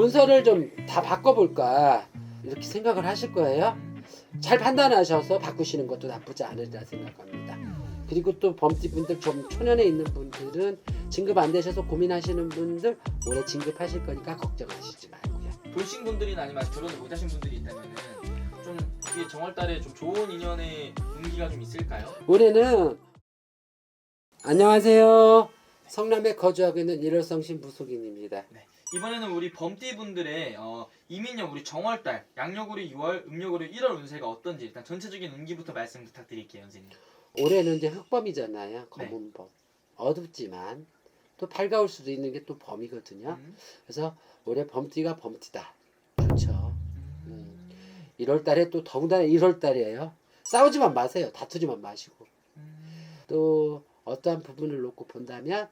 문서를 좀 다 바꿔볼까 이렇게 생각을 하실 거예요. 잘 판단하셔서 바꾸시는 것도 나쁘지 않으리라 생각합니다. 그리고 또 범띠분들 좀 초년에 있는 분들은 진급 안 되셔서 고민하시는 분들 올해 진급하실 거니까 걱정하시지 말고요. 돌싱 분들이나 아니면 아직 결혼을 못하신 분들이 있다면은 좀 이게 정월달에 좀 좋은 인연의 운기가 좀 있을까요? 올해는 안녕하세요. 성남에 거주하고 있는 일월성신 무속인입니다. 이번에는 우리 범띠 분들의 어, 이민년 우리 정월달 양력으로 6월, 음력으로 1월 운세가 어떤지 일단 전체적인 운기부터 말씀 부탁드릴게요, 선생님. 올해는 이제 흑범이잖아요. 검은 범. 어둡지만 또 밝아올 수도 있는 게 또 범이거든요. 음. 그래서 올해 범띠가 범띠다. 좋죠. 음. 1월 달에 또 더군다나 1월 달이에요. 싸우지만 마세요. 다투지만 마시고. 음. 또 어떠한 부분을 놓고 본다면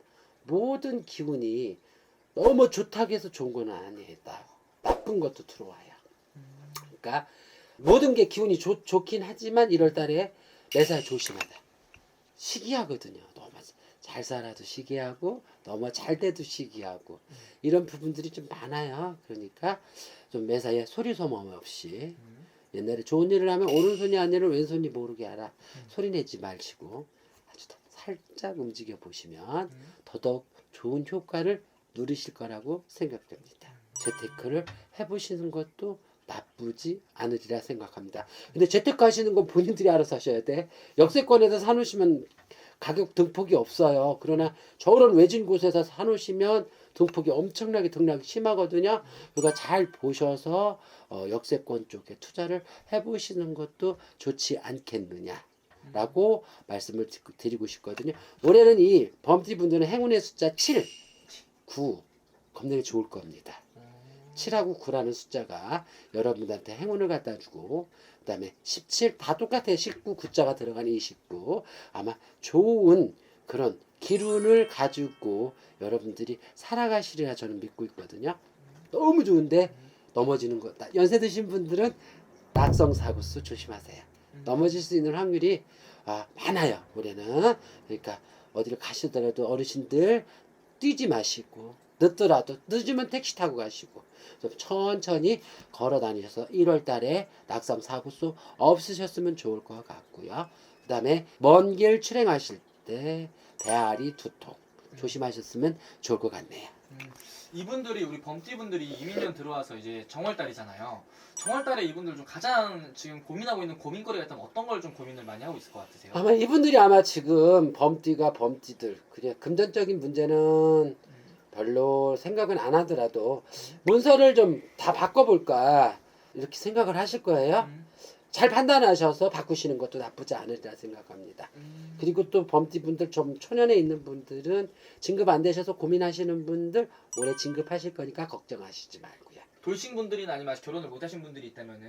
모든 기운이 너무 좋다고 해서 좋은 건. 나- 나쁜 것도 들어와요. 그러니까 모든 게 기운이 좋, 좋긴 하지만 1월 달에 매사에 조심하다. 시기하거든요. 너무 잘 살아도 시기하고 너무 잘 돼도 시기하고 이런 부분들이 좀 많아요. 그러니까 좀 매사에 소리 소문 없이 음. 옛날에 좋은 일을 하면 오른손이 아니라 왼손이 모르게 하라. 소리 내지 마시고 아주 더 살짝 움직여 보시면 음. 더더욱 좋은 효과를 누리실 거라고 생각됩니다. 재테크를 해보시는 것도 나쁘지 않으리라 생각합니다. 근데 재테크 하시는 건 본인들이 알아서 하셔야 돼. 역세권에서 사놓으시면 가격 등폭이 없어요. 그러나 저런 외진 곳에서 사놓으시면 등폭이 엄청나게 등락이 심하거든요. 그러니까 잘 보셔서 어, 역세권 쪽에 투자를 해보시는 것도 좋지 않겠느냐 라고 말씀을 드- 드리고 싶거든요. 올해는 이 범띠 분들은 행운의 숫자 7, 9 겁나게 좋을 겁니다. 7하고 9라는 숫자가 여러분들한테 행운을 갖다 주고 그다음에 17 다 똑같아요. 19 9자가 들어간 29 아마 좋은 그런 기운을 가지고 여러분들이 살아가시리라 저는 믿고 있거든요. 너무 좋은데 넘어지는 것. 나- 연세 드신 분들은 낙성 사고수 조심하세요. 넘어질 수 있는 확률이 아, 많아요. 올해는 그러니까 어디를 가시더라도 어르신들 뛰지 마시고 늦더라도 늦으면 택시 타고 가시고 좀 천천히 걸어 다니셔서 1월 달에 낙상 사고수 없으셨으면 좋을 것 같고요. 그 다음에 먼 길 출행하실 때 배앓이 두통 조심하셨으면 좋을 것 같네요. 이분들이 우리 범띠 분들이 이민년 들어와서 이제 정월달이잖아요. 정월달에 이분들 좀 가장 지금 고민하고 있는 고민거리가 있다면 어떤 걸 좀 고민을 많이 하고 있을 것 같으세요? 아마 이분들이 아마 지금 범띠가 범띠들 그래 금전적인 문제는 별로 생각은 안 하더라도 문서를 좀 다 바꿔볼까 이렇게 생각을 하실 거예요. 음. 잘 판단하셔서 바꾸시는 것도 나쁘지 않으리라 생각합니다. 음. 그리고 또 범띠 분들 좀 초년에 있는 분들은 진급 안 되셔서 고민하시는 분들 올해 진급하실 거니까 걱정하시지 말고요. 돌싱 분들이나 아니면 아직 결혼을 못 하신 분들이 있다면은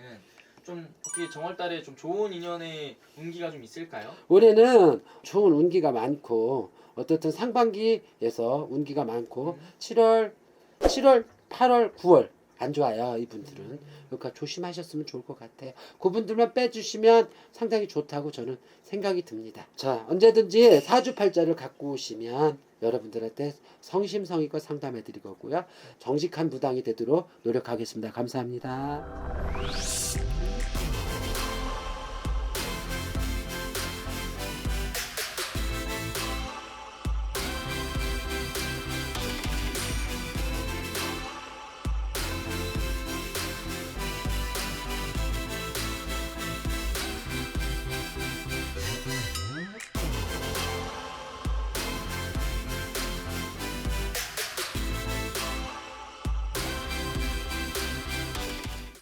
좀 어떻게 정월달에 좀 좋은 인연의 운기가 좀 있을까요? 올해는 좋은 운기가 많고 어떻든 상반기에서 운기가 많고 7월 7월 8월 9월 안 좋아요 이분들은. 그러니까 조심하셨으면 좋을 것 같아요. 그분들만 빼주시면 상당히 좋다고 저는 생각이 듭니다. 자 언제든지 사주팔자를 갖고 오시면 여러분들한테 성심성의껏 상담해 드릴 거고요. 정직한 무당이 되도록 노력하겠습니다. 감사합니다